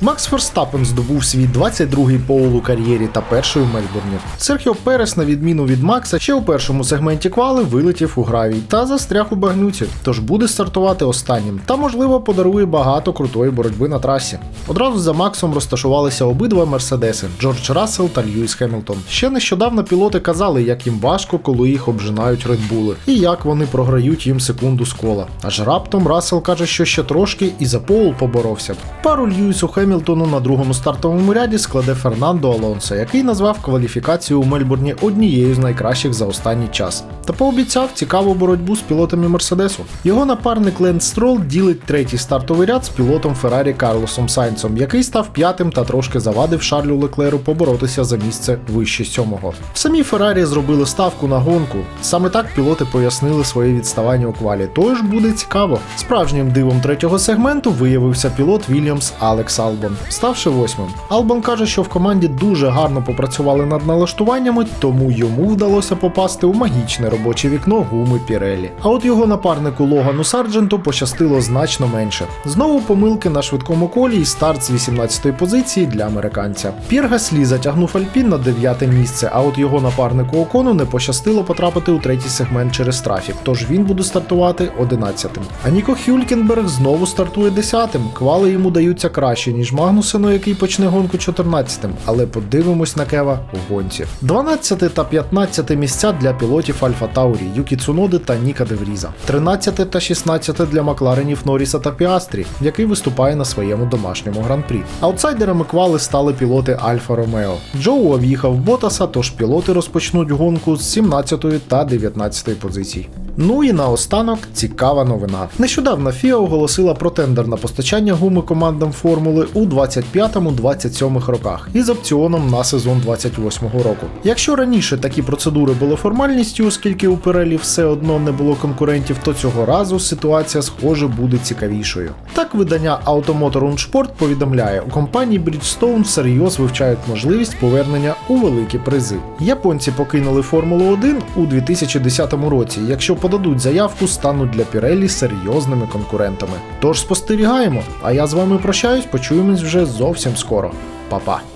Макс Ферстапен здобув свій 22-й поул у кар'єрі та перший у Мельбурні. Серхіо Перес, на відміну від Макса, ще у першому сегменті квали вилетів у гравій та застряг у багнюці, тож буде стартувати останнім та, можливо, подарує багато крутої боротьби на трасі. Одразу за Максом розташувалися обидва мерседеси Джордж Рассел та Льюіс Хемілтон. Ще нещодавно пілоти казали, як їм важко, коли їх обжинають редбули, і як вони програють їм секунду з кола. Аж раптом Рассел каже, що ще трошки і за поул поборовся б. Пару Льюісу Хемілтону на другому стартовому ряді складе Фернандо Алонсо, який назвав кваліфікацію у Мельбурні однією з найкращих за останній час. Та пообіцяв цікаву боротьбу з пілотами Мерседесу. Його напарник Ленд Строл ділить третій стартовий ряд з пілотом Феррарі Карлосом Сайнцом, який став п'ятим та трошки завадив Шарлю Леклеру поборотися за місце вище сьомого. Самі Феррарі зробили ставку на гонку. Саме так пілоти пояснили своє відставання у квалі. Тож буде цікаво. Справжнім дивом третього сегменту виявився пілот Вільямс Алекс Албон, ставши восьмим. Албон каже, що в команді дуже гарно попрацювали над налаштуваннями, тому йому вдалося попасти у магічне робоче вікно гуми Пірелі. А от його напарнику Логану Сардженту пощастило значно менше. Знову помилки на швидкому колі і старт з 18-ї позиції для американця. П'єр Гаслі затягнув Альпін на 9 місце, а от його напарнику Окону не пощастило потрапити у третій сегмент через трафік, тож він буде стартувати 11-тим. А Ніко Хюлькенберг знову стартує 10-тим. Квали йому даються краще, ніж Магнусену, який почне гонку 14-тим, але подивимось на Кева у гонці. 12 та 15 місця для пілотів Альфа Таурі, Юкі Цуноди та Ніка Девріза. 13 та 16 для Макларенів Норріса та Піастрі, який виступає на своєму домашньому гран-прі. Аутсайдерами квали стали пілоти Альфа Ромео. Джоу об'їхав Ботаса, тож пілоти розпочнуть гонку з 17 та 19 позицій. Ну і наостанок цікава новина. Нещодавно FIA оголосила про тендер на постачання гуми командам формули у 25-27 роках із опціоном на сезон 28-го року. Якщо раніше такі процедури були формальністю, оскільки у Pirelli все одно не було конкурентів, то цього разу ситуація схоже буде цікавішою. Так видання Automotor Unsport повідомляє, у компанії Bridgestone всерйоз вивчають можливість повернення у великі призи. Японці покинули Формулу 1 у 2010 році. Якщо подадуть заявку, стануть для Пірелі серйозними конкурентами. Тож спостерігаємо. А я з вами прощаюсь, почуємось вже зовсім скоро. Па-па.